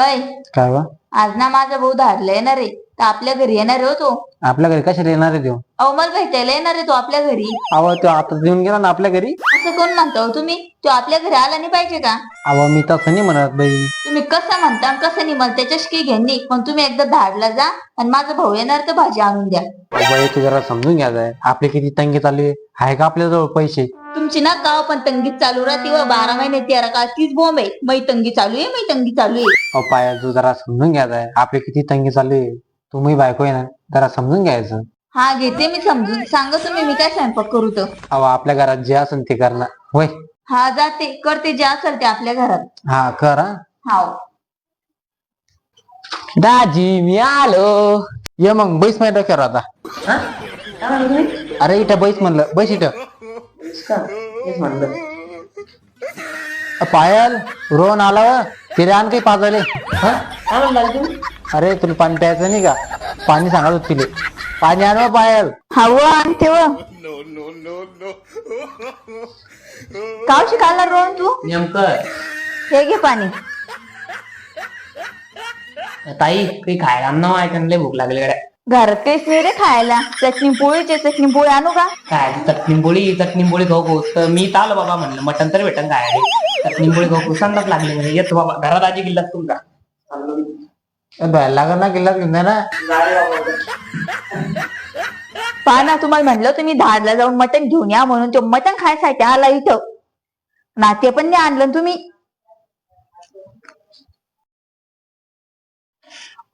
अय काय वा आज ना माझा भाऊ धाडला येणार आहे. तर आपल्या घरी येणार आहे हो तो. आपल्या घरी कशाला येणार आहे देऊ अहो मला भेटायला येणार आहे तो आपल्या घरी. अहो तो आता येऊन गेला ना आपल्या घरी? असं कोण म्हणता हो तुम्ही? तो आपल्या घरी आला नाही पाहिजे का? अहो मी तसं नाही म्हणत बाई. तुम्ही कसं म्हणता आणि कसं नाही मला त्याच्याशी काही घेणे पण तुम्ही एकदा धाडला जा आणि माझा भाऊ येणार तर भाजी आणून द्या. बाई तू जरा समजून घ्यायचंय आपली किती तंगी चालू आहे. आहे का आपल्याजवळ पैसे? तुमची ना गाव पण तंगीत चालू राहते व बारा महिने तेरा काळ तीच बोंब आहे. मै तंगी चालू आहे मै तंगी चालू आहे. अहो पाया तू जरा समजून घ्यायचंय आपली किती तंगी चालू आहे. तुम्ही बायको आहे ना जरा समजून घ्यायचं. हा घेते मी समजून. सांगा तुम्ही मी काय स्वयंपाक करू तर? अहो आपल्या घरात जे असेल ते करणार होय? हा जाते. करते जे असेल ते आपल्या घरात. हा कर. हा हाव. दाजी मी आलो. ये मग बैस माहिती डोक्यावर आता. अरे इथं बैस म्हणलं. बैस इथं. पायल रोहन आला व? तिथे आण काही पाजायले हं? अरे तुला पाणी प्यायचं नाही का? पाणी सांगत होत तिले. पाणी आण व पायल. हव आणि ठेव. काव शिकायला रोहन तू? नेमकं? हे घे पाणी. ताई काही खायला ना लय भूक लागली गड्या. घरात काहीच नाही रे खायला. चटणी पोळीचे चटणी पोळी आणू का? काय चटणी पोळी? चटणी पोळी खाऊ खाऊ. तर मी आलो बाबा म्हणलं मटन तर भेटन खायला चटणी पोळी खाऊ खाऊ. संडास लागली म्हणजे येतो बाबा. घरात आजी किल्लास तुमचा. लागत ना किल्ला घेऊन जा ना. पहा ना तुम्हाला म्हणलं तुम्ही धाडला जाऊन मटण घेऊन या म्हणून. तो मटण खायसाठी आला इथं. नाते पण नाही आणलं तुम्ही.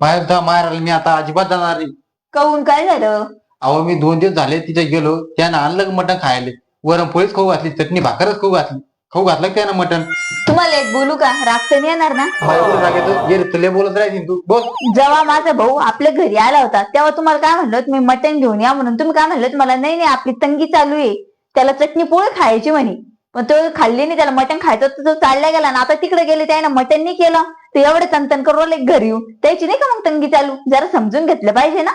पायल तर मारायला मी आता अजिबात जाणार नाही. कहून? काय झालं? अहो मी दोन दिवस झाले तिथे गेलो. त्यानं आणलं मटण खायले. वरण पोळीच खाऊ घातली चटणी भाकरच खाऊ घातली. खाऊ घातलं का त्यानं मटण? तुम्हाला एक बोलू का? राग तर नाही येणार ना? बायकोला सांगितलं ये रे, तुला बोलत राहायची तू. बोल जेव्हा माझा भाऊ आपल्या घरी आला होता तेव्हा तुम्हाला काय म्हणलं तुम्ही मटण घेऊन या म्हणून. तुम्ही काय म्हणलं मला नाही नाही आपली तंगी चालू आहे. त्याला चटणी पोळी खायची म्हणे. पण तो खाल्ली नाही त्याला मटण खायचं होतं, तो चालला गेला. ना आता तिकडे गेले त्याने मटण नाही केलं. ते एवढे तंतन करू राहिले घरी येऊन. त्याची नाही का मग तंगी चालू? जरा समजून घेतलं पाहिजे ना.